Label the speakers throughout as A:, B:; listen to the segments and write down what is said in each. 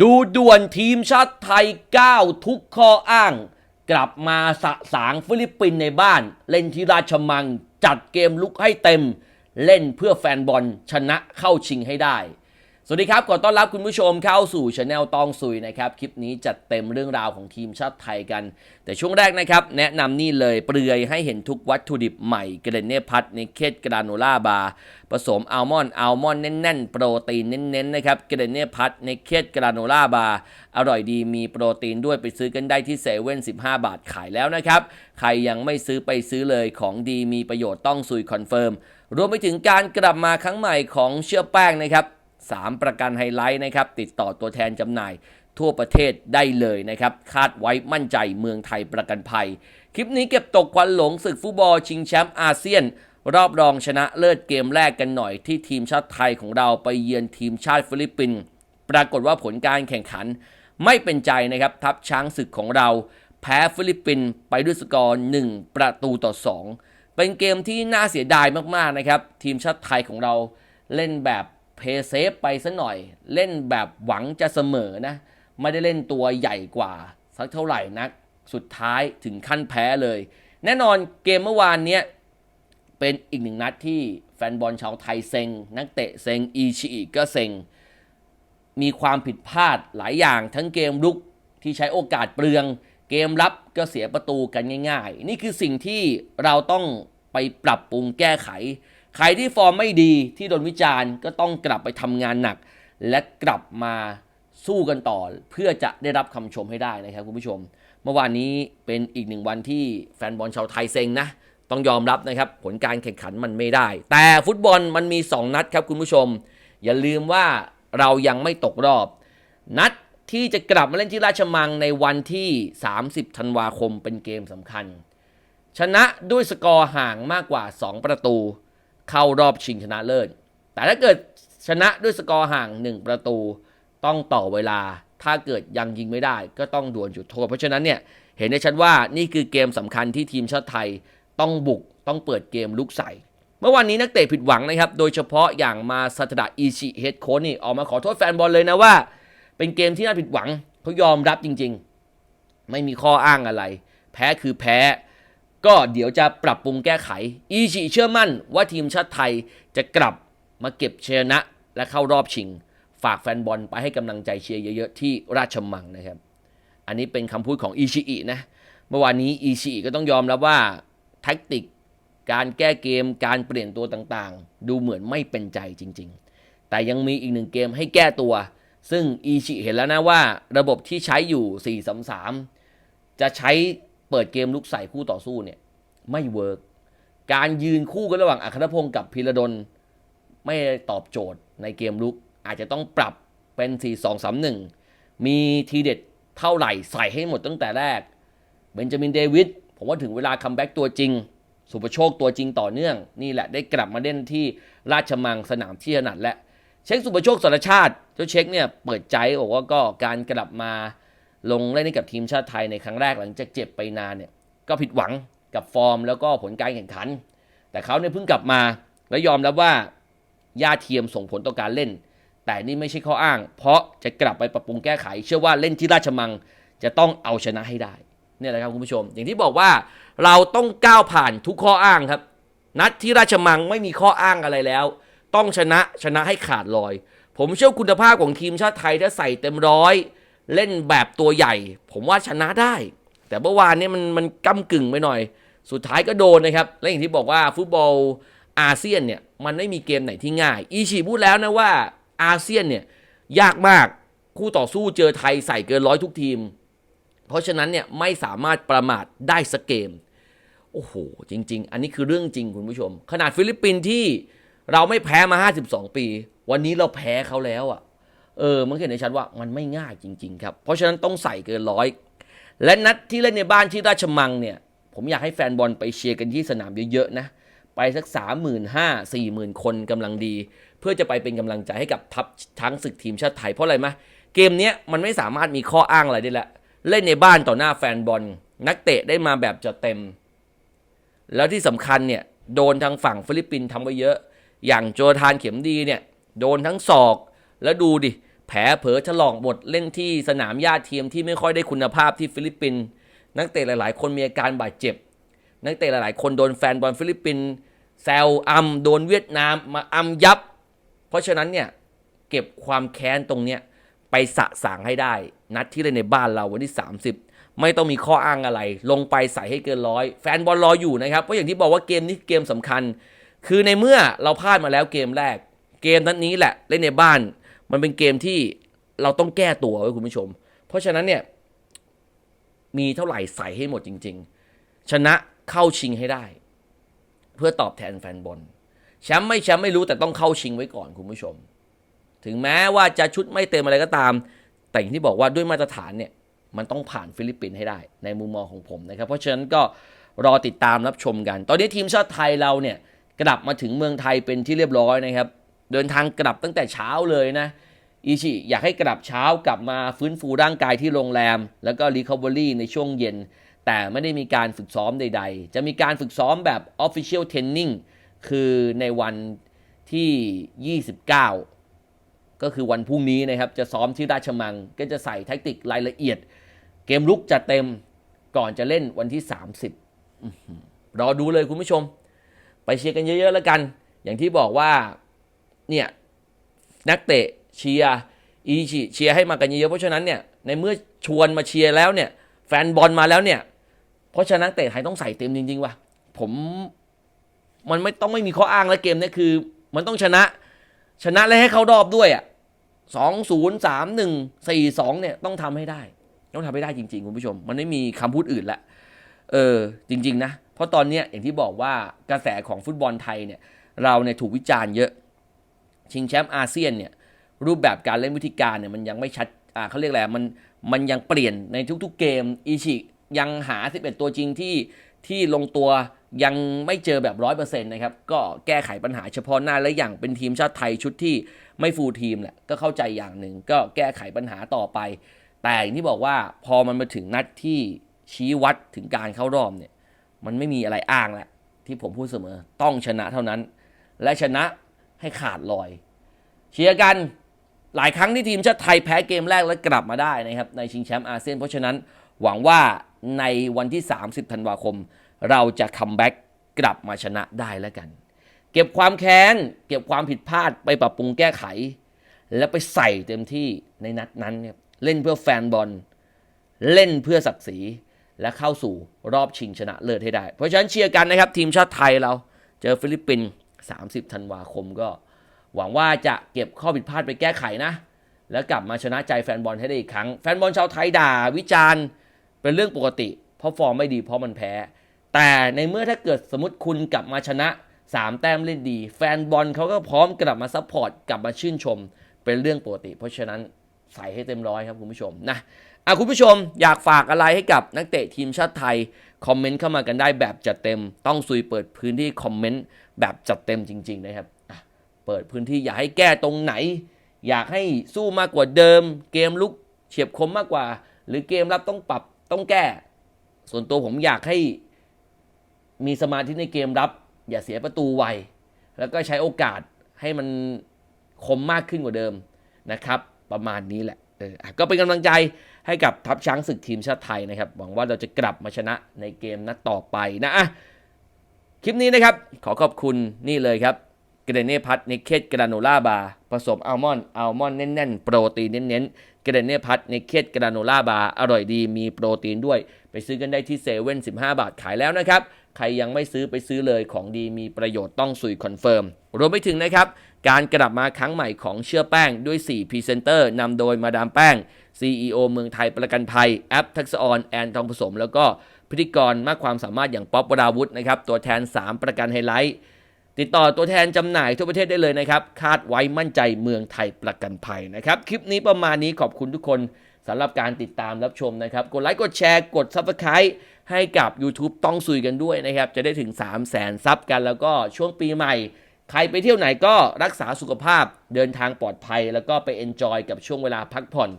A: ดูด่วนทีมชาติไทยก้าทุกข้ออ้าง กลับมาสะสางฟิลิปปินส์ในบ้าน เล่นที่ราชมัง จัดเกมลุกให้เต็ม เล่นเพื่อแฟนบอลชนะเข้าชิงให้ได้ สวัสดีครับ ขอต้อนรับคุณผู้ชมเข้าสู่ช anel ตองซุยนะครับ คลิปนี้จัดเต็มเรื่องราวของทีมชาติไทยกัน แต่ช่วงแรกนะครับ แนะนำนี่เลยเปลือยให้เห็นทุกวัตถุดิบใหม่เกรเน่พัทในเคตกราโนล่าบาร์ผสมอัลมอนด์อัลมอนด์แน่นๆ โปรตีนเน้นๆนะครับเกรเน่พัทในเคตกราโนล่าบาร์อร่อยดีมีโปรตีนด้วยไปซื้อกันได้ที่เซเว่น15บาทขายแล้วนะครับใครยังไม่ซื้อไปซื้อเลยของดีมีประโยชน์ต้องซุยคอนเฟิร์มรวมไปถึงการกลับมาครั้งใหม่ของเชื่อแป้งนะครับ 3 ประกันไฮไลท์นะครับ ติดต่อตัวแทนจำหน่ายทั่วประเทศได้เลยนะครับ คาดไว้มั่นใจเมืองไทยประกันภัย คลิปนี้เก็บตกควันหลงศึกฟุตบอลชิงแชมป์อาเซียน รอบรองชนะเลิศเกมแรกกันหน่อยที่ทีมชาติไทยของเราไปเยือนทีมชาติฟิลิปปินส์ปรากฏว่าผลการแข่งขันไม่เป็นใจนะครับ ทัพช้างศึกของเรา แพ้ฟิลิปปินส์ไปด้วยสกอร์ 1 ประตูต่อ 2 เป็นเกมที่น่าเสียดายมากๆนะครับ ทีมชาติไทยของเราเล่นแบบ เพย์เซฟไปซะหน่อย เล่นแบบหวังจะเสมอนะ ไม่ได้เล่นตัวใหญ่กว่า สักเท่าไหร่นัก สุดท้ายถึงขั้นแพ้เลย แน่นอนเกมเมื่อวานเนี้ยเป็นอีกหนึ่งนัดที่แฟนบอลชาวไทยเซ็ง นักเตะเซ็ง อีชิอิก็เซ็ง มีความผิดพลาดหลายอย่างทั้งเกมลุกที่ใช้โอกาสเปลือง เกมรับก็เสียประตูกันง่าย ๆ นี่คือสิ่งที่เราต้องไปปรับปรุงแก้ไข ใครที่ฟอร์มไม่ดีที่โดนวิจารณ์ก็ต้องกลับไปทำงานหนัก และกลับมาสู้กันต่อ เพื่อจะได้รับคำชมให้ได้นะครับคุณผู้ชม เมื่อวานนี้เป็นอีกหนึ่งวันที่แฟนบอลชาวไทยเซ็งนะต้องยอมรับนะครับผลการแข่งขันมันไม่ได้ แต่ฟุตบอลมันมี 2 นัดครับคุณผู้ชม อย่าลืมว่าเรายังไม่ตกรอบ นัดที่จะกลับมาเล่นที่ราชมังในวันที่ 30ธันวาคมเป็นเกมสำคัญ ชนะด้วยสกอร์ห่างมากกว่า 2 ประตู เข้ารอบชิงชนะเลิศ แต่ถ้าเกิดชนะด้วยสกอร์ห่าง 1 ประตู ต้องต่อเวลา ถ้าเกิดยังยิงไม่ได้ ก็ต้องดวลจุดโทษ เพราะฉะนั้นเนี่ยเห็นได้ชัดว่านี่คือเกมสำคัญที่ทีมชาติไทยต้องบุกต้องเปิดเกมลุกใส่เมื่อวานนี้นักเตะผิดหวังนะครับ โดยเฉพาะอย่างมาซาตดะอิชิเฮดโค้ชนี่ออกมาขอโทษแฟนบอลเลยนะว่า เป็นเกมที่น่าผิดหวังเขายอมรับจริง ๆ ไม่มีข้ออ้างอะไร แพ้คือแพ้ ก็เดี๋ยวจะปรับปรุงแก้ไข อีชิเชื่อมั่นว่าทีมชาติไทยจะกลับมาเก็บชนะและเข้ารอบชิง ฝากแฟนบอลไปให้กำลังใจเชียร์เยอะๆ ที่ราชมังนะครับ อันนี้เป็นคำพูดของอิชิอินะ เมื่อวานนี้อิชิอิก็ต้องยอมรับว่าแท็กติก การแก้เกม การเปลี่ยนตัวต่างๆ ดูเหมือนไม่เป็นใจจริง ๆ แต่ยังมีอีกหนึ่งเกมให้แก้ตัว ซึ่งอิชิเห็นแล้วนะว่า ระบบที่ใช้อยู่ 4-3-3 จะใช้ เปิดเกมลุกใส่คู่ต่อสู้เนี่ยไม่เวิร์กการยืนคู่กันระหว่างอัครพงศ์กับพิระดลไม่ตอบโจทย์ในเกมลุก อาจจะต้องปรับเป็น 4-2-3-1 มีทีเด็ดเท่าไหร่ใส่ให้หมดตั้งแต่แรก เบนจามินเดวิดผมว่าถึงเวลาคัมแบ็กตัวจริง สุประโชคตัวจริงต่อเนื่อง นี่แหละได้กลับมาเล่นที่ราชมังสนามที่ถนัดและ เช็คสุประโชคสารชาติ เจ้าเช็คเนี่ยเปิดใจบอกว่าก็การกลับมา ลงเล่นให้กับทีมชาติไทยในครั้งแรกหลังจากเจ็บไปนานเนี่ยก็ผิดหวังกับฟอร์มแล้วก็ผลการแข่งขัน แต่เขาเนี่ยเพิ่งกลับมาและยอมรับว่าย่าเทียมส่งผลต่อการเล่น แต่นี่ไม่ใช่ข้ออ้าง เพราะจะกลับไปปรับปรุงแก้ไข เชื่อว่าเล่นที่ราชมังจะต้องเอาชนะให้ได้เนี่ยแหละครับคุณผู้ชม อย่างที่บอกว่าเราต้องก้าวผ่านทุกข้ออ้างครับ นัดที่ราชมังไม่มีข้ออ้างอะไรแล้ว ต้องชนะชนะให้ขาดลอย ผมเชื่อคุณภาพของทีมชาติไทยถ้าใส่เต็มร้อย เล่นแบบตัวใหญ่ ผมว่าชนะได้ แต่เมื่อวานนี้มันมันก้ากึ่งไปหน่อย สุดท้ายก็โดนนะครับ และอย่างที่บอกว่าฟุตบอลอาเซียนเนี่ยมันไม่มีเกมไหนที่ง่าย อีชีพูดแล้วนะว่าอาเซียนเนี่ยยากมากคู่ต่อสู้เจอไทยใส่เกินร้อยทุกทีม เพราะฉะนั้นเนี่ยไม่สามารถประมาทได้สักเกม โอ้โห จริง ๆ อันนี้คือเรื่องจริงคุณผู้ชม ขนาดฟิลิปปินส์ที่เราไม่แพ้มา 52 ปี วันนี้เราแพ้เขาแล้วอะ่ะ เออมันเห็นในชัดว่ามันไม่ง่ายจริง ๆ ครับ เพราะฉะนั้นต้องใส่เกินร้อยและนัดที่เล่นในบ้านที่ราชมังเนี่ย ผมอยากให้แฟนบอลไปเชียร์กันที่สนามเยอะๆนะไปสัก 3 5 0 0 0 4 0,000 คนกำลังดี เพื่อจะไปเป็นกำลังใจให้กับทัพทั้งศึกทีมชาติไทยเพราะอะไรไหมเกมเนี้ยมันไม่สามารถมีข้ออ้างอะไรได้ล้วเล่นในบ้านต่อหน้าแฟนบอล นักเตะได้มาแบบจะเต็ม แล้วที่สำคัญเนี่ยโดนทางฝั่งฟิลิปปินส์ทำไว้เยอะ อย่างโจทานเข็มดีเนี่ยโดนทั้งศอกแล้วดูดิ แผลเผลอฉลองบทเล่นที่สนามหญ้าเทียมที่ไม่ค่อยได้คุณภาพที่ฟิลิปปินส์นักเตะหลาย ๆ คนมีอาการบาดเจ็บ นักเตะหลาย ๆ คนโดนแฟนบอลฟิลิปปินส์แซวอัมโดนเวียดนามมาอัมยับ เพราะฉะนั้นเนี่ยเก็บความแค้นตรงเนี้ยไปสะสางให้ได้ นัดที่เล่นในบ้านเราวันที่ 30 ไม่ต้องมีข้ออ้างอะไร ลงไปใส่ให้เกินร้อยแฟนบอลรออยู่นะครับเพราะอย่างที่บอกว่าเกมนี้เกมสำคัญ คือในเมื่อเราพลาดมาแล้วเกมแรก เกมนั้นนี้แหละเล่นในบ้าน มันเป็นเกมที่เราต้องแก้ตัวไว้คุณผู้ชม เพราะฉะนั้นเนี่ย มีเท่าไหร่ใส่ให้หมดจริง ๆ ชนะเข้าชิงให้ได้ เพื่อตอบแทนแฟนบอลแชมป์ไม่แชมป์ไม่รู้แต่ต้องเข้าชิงไว้ก่อนคุณผู้ชม ถึงแม้ว่าจะชุดไม่เต็มอะไรก็ตาม แต่อย่างที่บอกว่าด้วยมาตรฐานเนี่ย มันต้องผ่านฟิลิปปินส์ให้ได้ ในมุมมองของผมนะครับ เพราะฉะนั้นก็รอติดตามรับชมกัน ตอนนี้ทีมชาติไทยเราเนี่ยกลับมาถึงเมืองไทยเป็นที่เรียบร้อยนะครับ เดินทางกลับตั้งแต่เช้าเลยนะอิชิอยากให้กลับเช้ากลับมาฟื้นฟูร่างกายที่โรงแรม แล้วก็รีคา v เ r อรี่ในช่วงเย็น แต่ไม่ได้มีการฝึกซ้อมใด ๆ จะมีการฝึกซ้อมแบบ Official Training คือในวันที่ 29 ก็คือวันพรุ่งนี้นะครับ จะซ้อมที่ราชมัง ก็จะใส่แท็กติกรายละเอียด เกมลุกจะเต็มก่อนจะเล่นวันที่ 30รอดูเลยคุณผู้ชม ไปเชียร์กันเยอะๆแล้วกัน อย่างที่บอกว่า เนี่ยนักเตะเชียร์อีชิเชียร์ให้มากันเยอะเพราะฉะนั้นเนี่ยในเมื่อชวนมาเชียร์แล้วเนี่ยแฟนบอลมาแล้วเนี่ยเพราะฉะนั้นเตะไทยต้องใส่เต็มจริงๆว่ะผมมันไม่ต้องไม่มีข้ออ้างแล้วเกมเนี่ยคือ มันต้องชนะ ชนะและให้เขารอบด้วยอะสองศูนย์สามหนึ่งสี่สองเนี่ยต้องทำให้ได้ ต้องทำให้ได้จริงๆคุณผู้ชม มันไม่มีคำพูดอื่นละเออจริง ๆ นะ เพราะตอนเนี้ยอย่างที่บอกว่ากระแสของฟุตบอลไทยเนี่ย เราเนี่ยถูกวิจารณ์เยอะ ชิงแชมป์อาเซียนเนี่ยรูปแบบการเล่นวิธีการเนี่ยมันยังไม่ชัดเขาเรียกอะไรมันมันยังเปลี่ยนในทุกๆเกมอีชิยังหา 11 ตัวจริงที่ที่ลงตัวยังไม่เจอแบบ100%นะครับ ก็แก้ไขปัญหาเฉพาะหน้าและอย่างเป็นทีมชาติไทยชุดที่ไม่ฟูลทีมแหละก็เข้าใจอย่างหนึ่งก็แก้ไขปัญหาต่อไป แต่อย่างที่บอกว่าพอมันมาถึงนัดที่ชี้วัดถึงการเข้ารอบเนี่ย มันไม่มีอะไรอ้างแล้วที่ผมพูดเสมอต้องชนะเท่านั้น และชนะ ให้ขาดลอย เชียร์กันหลายครั้งที่ทีมชาติไทยแพ้เกมแรกแล้วกลับมาได้นะครับในชิงแชมป์อาเซียน เพราะฉะนั้นหวังว่าในวันที่ 30 ธันวาคม เราจะคัมแบ็กกลับมาชนะได้แล้วกัน เก็บความแค้น เก็บความผิดพลาดไปปรับปรุงแก้ไข แล้วไปใส่เต็มที่ในนัดนั้นเนี่ยเล่นเพื่อแฟนบอล เล่นเพื่อศักดิ์ศรีและเข้าสู่รอบชิงชนะเลิศให้ได้ เพราะฉะนั้นเชียร์กันนะครับทีมชาติไทยเราเจอฟิลิปปินส์ 30 ธันวาคมก็ หวังว่าจะเก็บข้อผิดพลาดไปแก้ไขนะ แล้วกลับมาชนะใจแฟนบอลให้ได้อีกครั้ง แฟนบอลชาวไทยด่าวิจารณ์เป็นเรื่องปกติ เพราะฟอร์มไม่ดีเพราะมันแพ้ แต่ในเมื่อถ้าเกิดสมมติคุณกลับมาชนะ3แต้มเล่นดี แฟนบอลเขาก็พร้อมกลับมาซัพพอร์ตกลับมาชื่นชม เป็นเรื่องปกติ เพราะฉะนั้นใส่ให้เต็มร้อยครับคุณผู้ชมนะอะคุณผู้ชมอยากฝากอะไรให้กับนักเตะทีมชาติไทย คอมเมนต์เข้ามากันได้แบบจัดเต็ม ต้องซุยเปิดพื้นที่คอมเมนต์ แบบจัดเต็มจริง ๆ นะครับ เปิดพื้นที่อยากให้แก้ตรงไหน อยากให้สู้มากกว่าเดิม เกมลุกเฉียบคมมากกว่า หรือเกมรับต้องปรับต้องแก้ ส่วนตัวผมอยากให้มีสมาธิในเกมรับ อย่าเสียประตูไว แล้วก็ใช้โอกาสให้มันคมมากขึ้นกว่าเดิมนะครับ ประมาณนี้แหละเออก็เป็นกำลังใจให้กับทัพช้างศึกทีมชาติไทยนะครับ หวังว่าเราจะกลับมาชนะในเกมนัดต่อไปนะอะ คลิปนี้นะครับ ขอขอบคุณนี่เลยครับเกรเน่พัทเนเคตกราโนล่าบาร์ผสมอัลมอนด์อัลมอนด์แน่นๆ โปรตีนเน้นๆเกรเน่พัทเนเคตกราโนล่าบาร์อร่อยดีมีโปรตีนด้วย ไปซื้อกันได้ที่เซเว่น15บาทขายแล้วนะครับ ใครยังไม่ซื้อไปซื้อเลยของดีมีประโยชน์ต้องสุยคอนเฟิร์ม รวมไปถึงนะครับ การกลับมาครั้งใหม่ของเชื่อแป้งด้วย4พรีเซนเตอร์นำโดยมาดามแป้ง CEO เมืองไทยประกันภัยแอปทักษออนแอนทองผสมแล้วก็ พิธีกรมากความสามารถอย่างป๊อปวราวุธนะครับตัวแทน 3 ประกันไฮไลท์ติดต่อตัวแทนจำหน่ายทั่วประเทศได้เลยนะครับ คาดไว้มั่นใจเมืองไทยประกันภัยนะครับ คลิปนี้ประมาณนี้ขอบคุณทุกคนสำหรับการติดตามรับชมนะครับ กดไลค์กดแชร์กด Subscribe ให้กับ YouTube ต้องซุยกันด้วยนะครับ จะได้ถึง 3 0 0แสนซับกันแล้วก็ช่วงปีใหม่ ใครไปเที่ยวไหนก็รักษาสุขภาพเดินทางปลอดภัย แล้วก็ไปเอนจอยกับช่วงเวลาพักผ่อน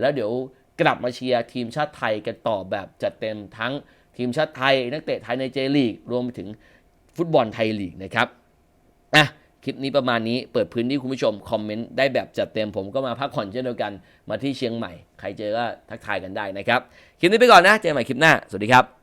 A: แล้วเดี๋ยวกลับมาเชียร์ทีมชาติไทยกันต่อแบบจัดเต็มทั้ง ทีมชาติไทย นักเตะไทยในเจลีก รวมไปถึงฟุตบอลไทยลีกนะครับอะคลิปนี้ประมาณนี้เปิดพื้นที่คุณผู้ชมคอมเมนต์ได้แบบจัดเต็มผมก็มาพักผ่อนเช่นเดียวกันมาที่เชียงใหม่ ใครเจอก็ทักทายกันได้นะครับ คลิปนี้ไปก่อนนะ เจอกันใหม่คลิปหน้า สวัสดีครับ